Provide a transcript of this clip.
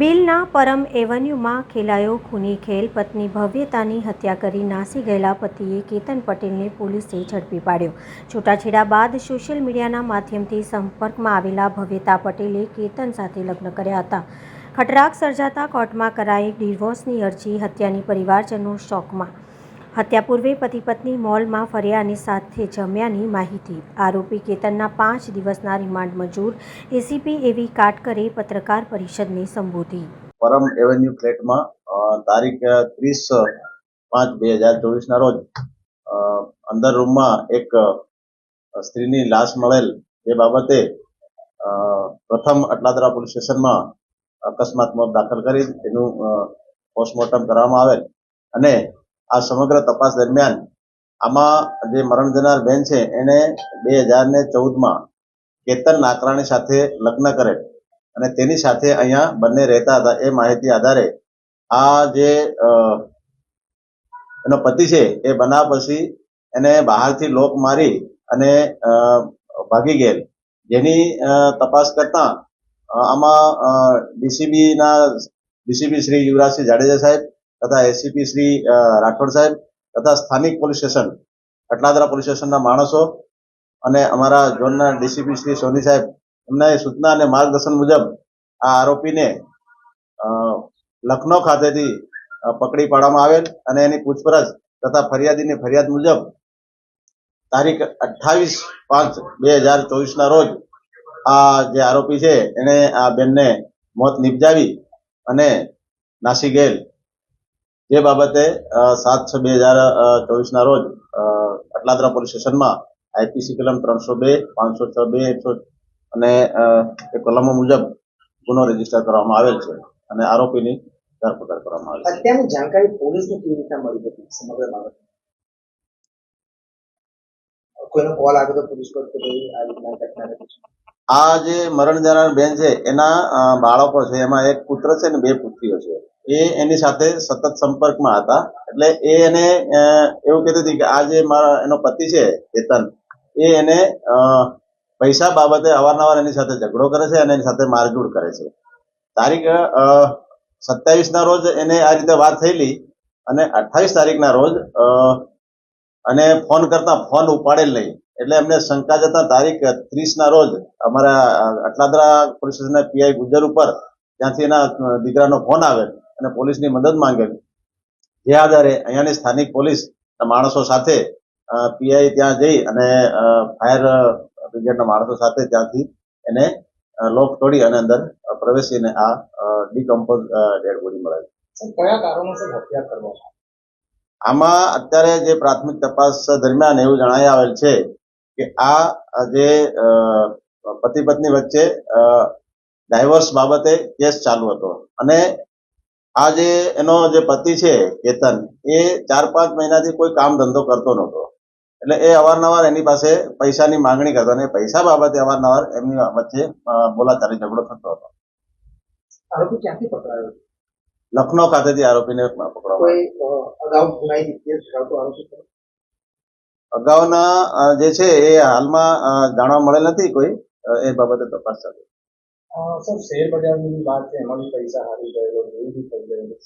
બિલના પરમ એવન્યુમાં ખેલાયો ખૂની ખેલ, પત્ની ભવ્યતાની હત્યા કરી નાસી ગયેલા પતિએ કેતન પટેલને પોલીસે ઝડપી પાડ્યો. છૂટાછેડા બાદ સોશિયલ મીડિયાના માધ્યમથી સંપર્કમાં આવેલા ભવ્યતા પટેલે કેતન સાથે લગ્ન કર્યા હતા. ખટરાક સર્જાતા કોર્ટમાં કરાઈ ડિવોર્સની અરજી, હત્યાની પરિવારજનો શોકમાં. હત્યા પૂર્વે પતિ પત્ની મોલમાં ફર્યા અને સાથે જમ્યાની માહિતી. આરોપી કેતનના પાંચ દિવસના રિમાન્ડ મંજૂર. એસીપી એવી કાટકરે પત્રકાર પરિષદને સંબોધી. પરમ એવન્યુ ફ્લેટમાં તારીખ ત્રીસ પાંચ બે હજાર ચોવીસના રોજ અંદર રૂમમાં એક સ્ત્રીની લાશ મળેલ. એ બાબતે પ્રથમ અટલાદરા પોલીસ સ્ટેશનમાં અકસ્માત મોત દાખલ કરી. તેનું પોસ્ટમોર્ટમ કરવામાં આવેલ. અને આ સમગ્ર તપાસ દરમિયાન આમાં જે મરણ જનાર બેન છે, એને બે હજાર ને ચૌદમાં કેતન નાકરાણી સાથે લગ્ન કરેલ અને તેની સાથે અહીંયા બંને રહેતા હતા. એ માહિતી આધારે આ જે એનો પતિ છે, એ બનાવ પછી એને બહારથી લોક મારી અને ભાગી ગયેલ. જેની તપાસ કરતા આમાં ડીસીબીના, ડીસીબી શ્રી યુવરાજસિંહ જાડેજા સાહેબ તથા એસીપી શ્રી રાઠોડ સાહેબ તથા સ્થાનિક પોલીસ સ્ટેશન, અટલાદરા પોલીસ સ્ટેશનના માણસો અને અમારા ઝોનના ડીસીપી શ્રી સોની સાહેબ, એમના સૂચના અને માર્ગદર્શન મુજબ આ આરોપીને લખનૌ ખાતેથી પકડી પાડવામાં આવેલ અને એની પૂછપરછ તથા ફરિયાદીની ફરિયાદ મુજબ તારીખ અઠ્ઠાવીસ પાંચ બે હજાર ચોવીસના રોજ આ જે આરોપી છે, એણે આ બેનને મોત નિપજાવી અને નાસી ગયેલ. જે બાબતે સાત છ બે હજાર ચોવીસના રોજ અટલાદરા પોલીસ સ્ટેશનમાં આઈપીસી કલમ ત્રણસો બે પાંચસો છ બે એકસો અને એ કલમો મુજબ ગુનો રજિસ્ટર કરવામાં આવેલ છે અને આરોપીની ધરપકડ કરવામાં આવેલ અત્યારની જાણકારી પોલીસને કેવી રીતના મળી હતી? સમગ્ર બાબત. કોઈનો કોલ આવ્યો તો પોલીસ પર કે ભાઈ આ રીતના ઘટના ઘટી આ જે મરણ જનાર બેન છે એના બાળકો છે એમાં એક પુત્ર છે ને બે પુત્રીઓ છે. એ એની સાથે સતત સંપર્કમાં હતા. એટલે એ એને એવું કહેતી હતી કે આ જે મારા, એનો પતિ છે, કેતન, એ એને પૈસા બાબતે અવારનવાર એની સાથે ઝઘડો કરે છે અને એની સાથે મારઝૂડ કરે છે. તારીખ સત્યાવીસ ના રોજ એને આ રીતે વાત થયેલી અને અઠ્ઠાવીસ તારીખના રોજ અને ફોન કરતા ફોન ઉપાડેલ નહીં. એટલે એમને શંકા જતા તારીખ ત્રીસ ના રોજ અમારા અટલાદરા પોલીસ સ્ટેશનના પીઆઈ ગુજર ઉપર, ત્યાંથી એના દીકરાનો ફોન આવેલ અને પોલીસની મદદ માંગેલી. જે આધારે અહીંયાની સ્થાનિક પોલીસ માણસો સાથે પીઆઈ ત્યાં જઈ અને ફાયર બ્રિગેડના માણસો સાથે ત્યાંથી એને લોક તોડી અને અંદર પ્રવેશીને આ ડીકમ્પોઝ ડેડ બોડી મળે કયા કારણોસર હત્યા કરવા આમાં અત્યારે જે પ્રાથમિક તપાસ દરમિયાન એવું જણાઈ આવેલ છે કે આ જે પતિ પત્ની વચ્ચે ડાયવોર્સ બાબતે કેસ ચાલુ હતો. અને આ જે એનો જે પતિ છે કેતન એ ચાર પાંચ મહિનાથી કોઈ કામ ધંધો કરતો નહોતો. એટલે એ અવારનવાર એની પાસે પૈસાની માંગણી કરતો અને પૈસા બાબતે અવારનવાર એમની વચ્ચે બોલાચારી બોલાચાલી ઝઘડો થતો હતો. આરોપી ક્યાંથી પકડાયો? લખનૌ ખાતેથી આરોપીને પકડવામાં? અગાઉના જે છે એ હાલમાં જાણવા મળેલ નથી કોઈ એ બાબતે તપાસ ચાલુ સર શેર બજારની વાત છે એમાં બી પૈસા હારી ગયેલો એવું બી થઈ ગયેલું?